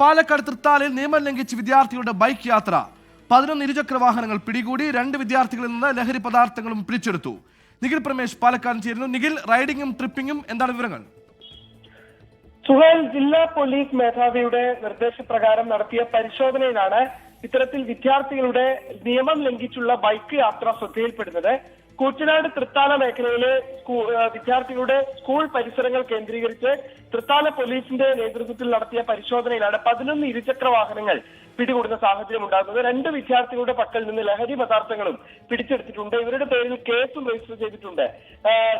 പാലക്കാട് തൃത്താലയിൽ നിയമം ലംഘിച്ച് വിദ്യാർത്ഥികളുടെ ബൈക്ക് യാത്ര. പതിനൊന്ന് ഇരുചക്ര വാഹനങ്ങൾ പിടികൂടി രണ്ട് വിദ്യാർത്ഥികളിൽ നിന്ന് ലഹരി പദാർത്ഥങ്ങളും പിടിച്ചെടുത്തു. നിഖിൽ പ്രമേശ് പാലക്കാട് ചേരുന്നു. നിഖിൽ റൈഡിങ്ങും ട്രിപ്പിങ്ങും എന്താണ് വിവരങ്ങൾ? സുഹേൽ ജില്ലാ പോലീസ് മേധാവിയുടെ നിർദ്ദേശപ്രകാരം നടത്തിയ പരിശോധനയിലാണ് ഇത്തരത്തിൽ വിദ്യാർത്ഥികളുടെ നിയമം ലംഘിച്ചുള്ള ബൈക്ക് യാത്ര ശ്രദ്ധയിൽപ്പെടുന്നത്. കൂറ്റനാട് തൃത്താല മേഖലയിലെ വിദ്യാർത്ഥികളുടെ സ്കൂൾ പരിസരങ്ങൾ കേന്ദ്രീകരിച്ച് തൃത്താല പോലീസിന്റെ നേതൃത്വത്തിൽ നടത്തിയ പരിശോധനയിലാണ് പതിനൊന്ന് ഇരുചക്ര വാഹനങ്ങൾ പിടികൂടുന്ന സാഹചര്യം ഉണ്ടാകുന്നത്. രണ്ട് വിദ്യാർത്ഥികളുടെ പക്കൽ നിന്ന് ലഹരി പദാർത്ഥങ്ങളും പിടിച്ചെടുത്തിട്ടുണ്ട്. ഇവരുടെ പേരിൽ കേസും രജിസ്റ്റർ ചെയ്തിട്ടുണ്ട്.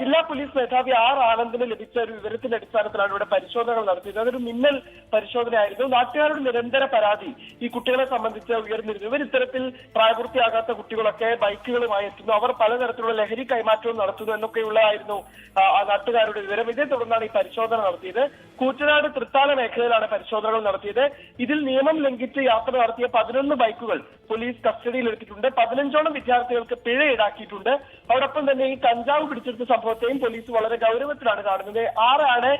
ജില്ലാ പോലീസ് മേധാവി ആർ ആനന്ദിന് ലഭിച്ച ഒരു വിവരത്തിന്റെ അടിസ്ഥാനത്തിലാണ് ഇവിടെ പരിശോധനകൾ നടത്തിയത്. അതൊരു മിന്നൽ പരിശോധനയായിരുന്നു. നാട്ടുകാരുടെ നിരന്തര പരാതി ഈ കുട്ടികളെ സംബന്ധിച്ച് ഉയർന്നിരുന്നു. ഇവർ ഇത്തരത്തിൽ പ്രായപൂർത്തിയാകാത്ത കുട്ടികളൊക്കെ ബൈക്കുകളുമായി എത്തുന്നു. അവർ പലതരത്തിലുള്ള ലഹരി കൈമാറ്റവും നടത്തുന്നു എന്നൊക്കെയുള്ളതായിരുന്നു നാട്ടുകാരുടെ വിവരം. ഇതേ തുടർന്നാണ് ഈ പരിശോധന നടത്തിയത്. കൂറ്റനാട് തൃത്താല മേഖലയിലാണ് പരിശോധനകൾ നടത്തിയത്. ഇതിൽ നിയമം ലംഘിച്ച് യാത്ര നടത്തിയ പതിനൊന്ന് ബൈക്കുകൾ പോലീസ് കസ്റ്റഡിയിൽ എടുത്തിട്ടുണ്ട് പതിനഞ്ചോളം വിദ്യാർത്ഥികൾക്ക് പിഴ ഈടാക്കിയിട്ടുണ്ട്. അതോടൊപ്പം തന്നെ ഈ കഞ്ചാവ് പിടിച്ചെടുത്ത സംഭവത്തെയും പോലീസ് വളരെ ഗൗരവത്തിലാണ് കാണുന്നത്. ആരാണ്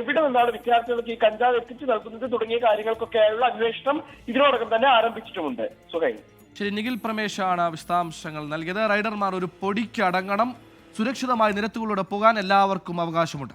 എവിടെ നിന്നാണ് വിദ്യാർത്ഥികൾക്ക് ഈ കഞ്ചാവ് എത്തിച്ചു നൽകുന്നത് തുടങ്ങിയ കാര്യങ്ങൾക്കൊക്കെയുള്ള അന്വേഷണം ഇതിനോടകം തന്നെ ആരംഭിച്ചിട്ടുമുണ്ട്. സുഖൈ ശരി നിഖിൽ പ്രമേശാണ് വിശദാംശങ്ങൾ നൽകിയത്. റൈഡർമാർ ഒരു പൊടിക്കടങ്ങണം സുരക്ഷിതമായ നിരത്തുകളിലൂടെ പോകാൻ എല്ലാവർക്കും അവകാശമുണ്ട്.